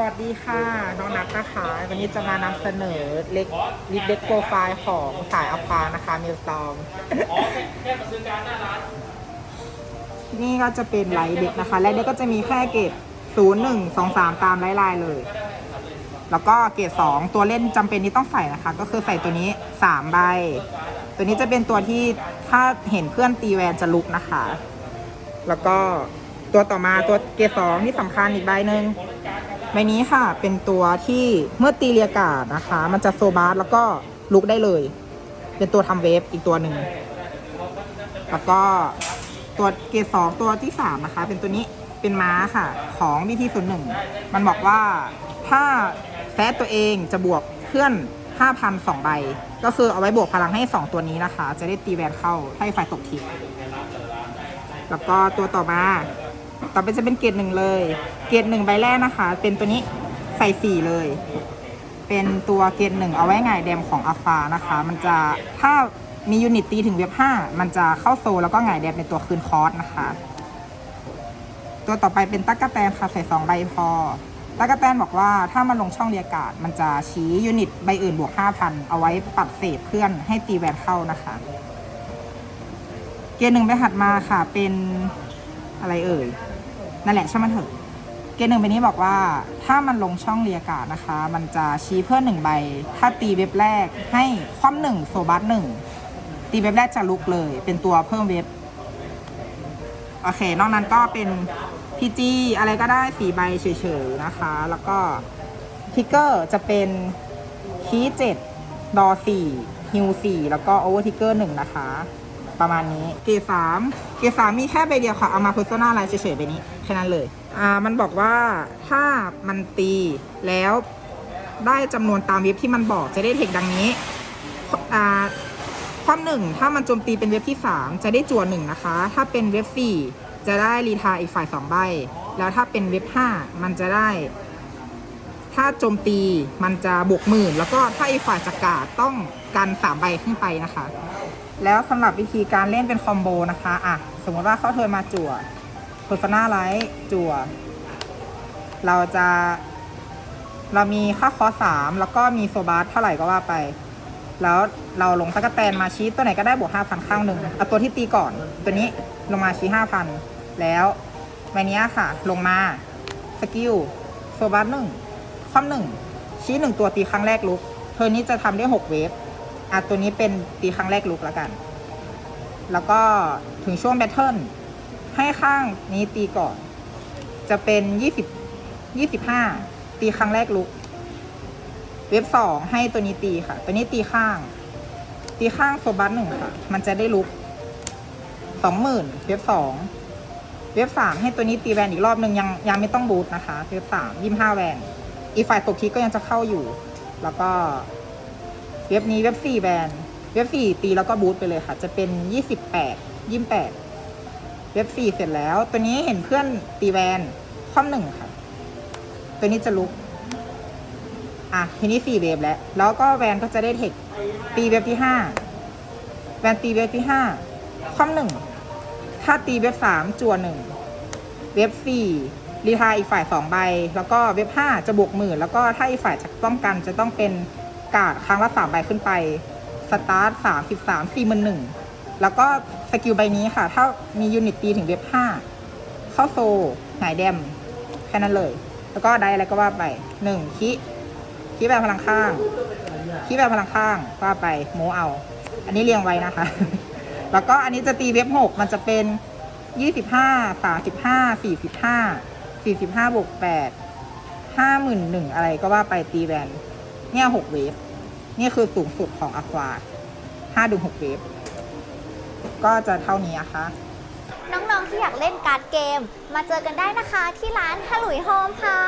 วัสดีค่ะ น้องนัทนะคะ วันนี้จะมานำเสนอเล็กลิปเด็กโปรไฟล์ของสายอควานะคะมิลสตอมอ๋อแค่แค่มนี่ก็จะเป็นไลท์เด็กนะคะ และเด็กก็จะมีแค่เกรด0 1 2 3ตามไลท์ไลน์เลย แล้วก็เกรด2ตัวเล่นจำเป็นที่ต้องใส่นะคะ ก็คือใส่ตัวนี้3ใบ ตัวนี้จะเป็นตัวที่ถ้าเห็นเพื่อนตีแวนจะลุกนะคะ แล้วก็ตัวต่อมาตัวเกรดสองที่สำคัญอีกใบหนึ่ง ใบนี้ค่ะเป็นตัวที่เมื่อตีเรียกาศนะคะ มันจะโซบาร์แล้วก็ลุกได้เลย เป็นตัวทำเวฟอีกตัวหนึ่ง แล้วก็ตัวเกสองตัวที่สามนะคะ เป็นตัวนี้เป็นม้าค่ะ ของวิธีศูนย์หนึ่งมันบอกว่าถ้าแซดตัวเองจะบวกเพื่อนห้าพันสองใบ ก็คือเอาไว้บวกพลังให้สองตัวนี้นะคะ จะได้ตีแวนเข้าให้ไฟตกทิศแล้วก็ตัวต่อมา ต่อไปจะเป็นเกรดหนึ่งเลย เกรดหนึ่งใบแรกนะคะ เป็นตัวนี้ใส่สี่เลย เป็นตัวเกรดหนึ่งเอาไว้ไงายแดมของอัลฟานะคะ มันจะถ้ามียูนิตตีถึงเว็บห้ามันจะเข้าโซลแล้วก็ไงายแดมเป็นตัวคืนคอร์สนะคะ ตัวต่อไปเป็นตั๊กกะแตนค่ะใส่สองใบพอตั๊กกะแตนบอกว่าถ้ามันลงช่องเรียการ์ดมันจะชี้ยูนิตใบอื่นบวกห้าพันเอาไว้ปัดเศษเพื่อนให้ตีแวนเข้านะคะ เกรดหนึ่งไปหัดมาค่ะเป็นอะไรเอ่ย นั่นแหละช่างมันเถอะ เกณฑ์หนึ่งใบนี้บอกว่า ถ้ามันลงช่องเรียกาศนะคะ มันจะชี้เพื่อนหนึ่งใบ ถ้าตีเว็บแรกให้คว่ำหนึ่งโซบัสหนึ่งตีเว็บแรกจะลุกเลย เป็นตัวเพิ่มเว็บ โอเค นอกนั้นก็เป็นพีจีอะไรก็ได้สีใบเฉยๆนะคะ แล้วก็ทิกเกอร์จะเป็นคีเจ็ดดอสี่ฮิวสี่แล้วก็โอเวอร์ทิกเกอร์หนึ่งนะคะ ประมาณนี้ เกรดสามเกรดสามมีแค่ใบเดียวค่ะ เอามา Persona ไลน์เฉยๆใบนี้แค่นั้นเลย อ่า มันบอกว่าถ้ามันตีแล้วได้จำนวนตามเว็บที่มันบอกจะได้เทคดังนี้ อ่าความหนึ่งถ้ามันโจมตีเป็นเว็บที่ 3 จะได้จั่วหนึ่งนะคะ ถ้าเป็นเว็บ 4 จะได้รีทายอีกฝ่าย 2 ใบ แล้วถ้าเป็นเว็บ 5 มันจะได้ ถ้าโจมตีมันจะบวกหมื่น แล้วก็ถ้าอีกฝ่ายจะกาดต้องกัน3ใบขึ้นไปนะคะ แล้วสำหรับวิธีการเล่นเป็นคอมโบนะคะอะสมมติว่าเข้าเทินมาจั่วโ e ร s นาไลท์จั่ว เราจะ เรามีค่าคอสามแล้วก็มีโซบาร์เท่าไหร่ก็ว่าไป แล้วเราลงตะกแตนมาชี้ตัวไหนก็ได้บวกห้าพันข้างหนึ่งเอาตัวที่ตีก่อนตัวนี้ลงมาชี้ห้าพันแล้วใบนี้ค่ะ ลงมาสกิลโซบาร์หนึ่งคว่ำหนึ่งชี้หนึ่งตัวตีครั้งแรกลุกเทอนนี้จะทำได้หกเวฟ อะตัวนี้เป็นตีครั้งแรกลุกแล้วกัน แล้วก็ถึงช่วงแบทเทิลให้ข้างนี้ตีก่อน จะเป็นยี่สิบยี่สิบห้าตีครั้งแรกลุก เว็บสองให้ตัวนี้ตีค่ะ ตัวนี้ตีข้าง ตีข้างโซบัสหนึ่งค่ะ มันจะได้ลุกสองหมื่นเว็บสองเว็บสามให้ตัวนี้ตีแวนอีกรอบหนึ่งยังยังไม่ต้องบูทนะคะ เว็บสามยี่ห้าแวนอีกฝ่ายตกทีก็ยังจะเข้าอยู่ แล้วก็ เว็บนี้เว็บสี่แบนเว็บสี่ตีแล้วก็บูทไปเลยค่ะ จะเป็นยี่สิบแปดยี่สิบแปดเว็บสี่เสร็จแล้ว ตัวนี้เห็นเพื่อนตีแวนคว่ำหนึ่งค่ะ ตัวนี้จะลุก อะทีนี้สี่เวฟแล้ว แล้วก็แวนก็จะได้เทคตีเวฟที่ห้าแวนตีเวฟที่ห้าคว่ำหนึ่งถ้าตีเวฟสามจัวหนึ่งเวฟสี่รีทายอีกฝ่ายสองใบ แล้วก็เวฟห้าจะบวกหมื่นแล้วก็ถ้าอีกฝ่ายจะป้องกันจะต้องเป็น กาดครั้งละสามใบขึ้นไป สตาร์ทสามสิบสามสี่หมื่นหนึ่งแล้วก็สกิลใบนี้ค่ะ ถ้ามียูนิตตีถึงเว็บห้าเข้าโซหงายแดมแค่นั้นเลย แล้วก็ได้อะไรก็ว่าไปหนึ่งคิคิแบบพลังข้างคิแบบพลังข้างว่าไปโมเอา อันนี้เรียงไว้นะคะ แล้วก็อันนี้จะตีเว็บหกมันจะเป็นยี่สิบห้าสามสิบห้าสี่สิบห้าสี่สิบห้าบวกแปดห้าหมื่นหนึ่งอะไรก็ว่าไปตีแวน เนี่ยหกเวฟนี่คือสูงสุดของอะควาห้าถึงหกเวฟก็จะเท่านี้นะคะ น้องๆที่อยากเล่นการ์ดเกม มาเจอกันได้นะคะที่ร้านฮลุยโฮมค่ะ